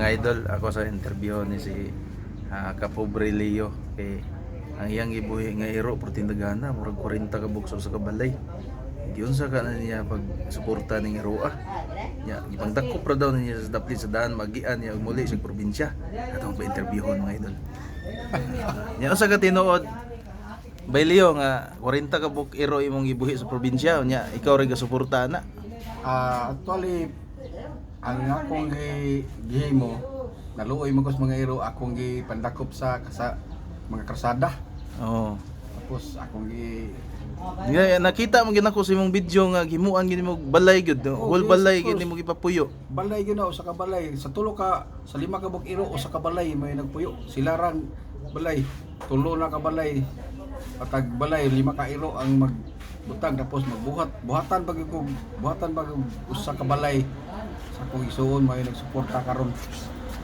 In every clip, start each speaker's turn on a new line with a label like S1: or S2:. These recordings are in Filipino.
S1: Mga idol, ako sa interview ni si ah, Kapobre Leo kay ang iyang gibuhi nga iro pero tindagana murag 40 ka bukso sa kabalay. Giyon sa kana niya pag suporta ning Iroa. Nya gipang dakop ra daw niya sa dapli sa daan magian niya muli sa probinsya. Atong pa interviewon mga idol. Nya usa ka tinuod Bay Leo nga 40 ka buk iro imong gibuhi sa probinsya nya ikaw rin gasuporta na.
S2: Ah, actually ang akong gi gihimo naluoy sa mga iro akong gi pandakop sa sa mga krasada.
S1: Oo.
S2: Tapos akong gi
S1: Nga nakita mo ginako sa imong video nga gimuan gini mo balay gyud.
S2: Oh,
S1: Whole
S2: yes,
S1: balay gini mo gipapuyo.
S2: balay gyud na usa ka balay sa tulo ka sa lima ka buk iro usa ka balay may nagpuyo. Sila rang balay tulo na ka balay patag balay lima ka iro ang magbutang tapos magbuhat buhatan pag ko buhatan pag usa ka balay sa akong isuon may nagsuporta karon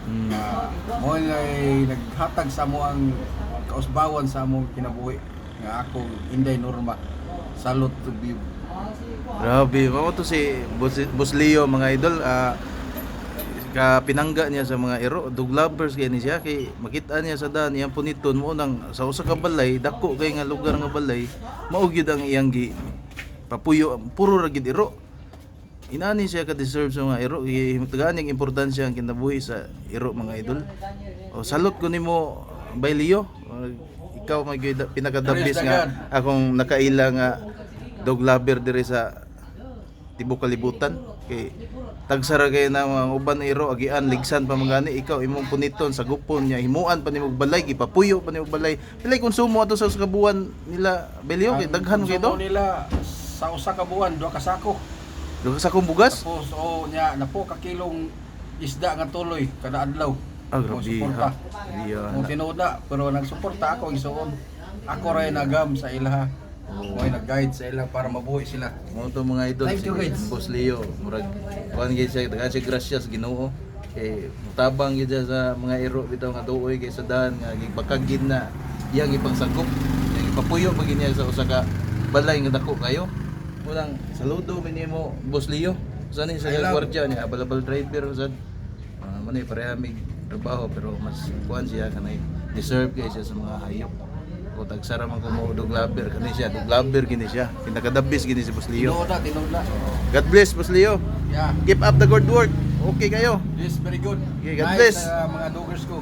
S1: Mm.
S2: nga mo ay naghatag sa mo ang kausbawan sa among kinabuhi nga ako inday norma salute to be
S1: Grabe, mao to si Boss, Boss Leo mga idol. ah ka pinangga niya sa mga iro, dog lovers kay ni siya kay makita niya sa daan iyang puniton mo nang sa usa ka balay, dako kay nga lugar nga balay, mao gyud ang iyang gi papuyo, puro ra gyud iro. Inani siya ka deserve sa mga iro, himtagaan yung importansya ang kinabuhi sa iro mga idol. O salot ko nimo Ah, ikaw may pinakadabis nga akong nakaila nga dog lover dire sa tibok kalibutan. Kay tagsara kay na mga uban iro agian ligsan pa mangani ikaw imong puniton sa gupon niya. Himuan pa nimog balay gipapuyo pa nimog balay. Pilay konsumo ato sa kabuan nila Belio kay daghan kay do?
S2: nila sa usa ka buwan duha ka sako
S1: duha sa kong bugas?
S2: Tapos o nya na po ka kilong isda nga tuloy kada adlaw.
S1: Ah grabe ha?
S2: Tinuod na pero nagsuporta ako isuon ako ray nagam sa ilaha mo ay nag-guide sa ila para mabuhi sila.
S1: Mo to mga idol
S2: Thank you,
S1: si
S2: guys.
S1: Boss Leo. Murag kuan gyud siya daghan siya gracias Ginoo. Kay mutabang gyud sa mga iro bitaw nga duoy kay sa daan nga gibakag gid na. Iyang ipangsagop ipapuyo pag niya sa usa ka balay nga dako kayo Mulang saludo mi nimo Boss Leo. Sa ni sa
S2: I love-
S1: gwardiya ni available driver sad uh, man pareha mig trabaho pero mas kuan siya kanay deserve kay siya sa mga hayop. O tagsara man ko mo dog lover kani siya dog lover gini siya. Pinakadabis gini si Boss Leo.
S2: Tinuod na
S1: God bless, Boss Leo.
S2: yeah.
S1: Keep up the good work. Okay kayo.
S2: yes very good.
S1: Okay, God
S2: Nice,
S1: bless.
S2: uh, mga doggers ko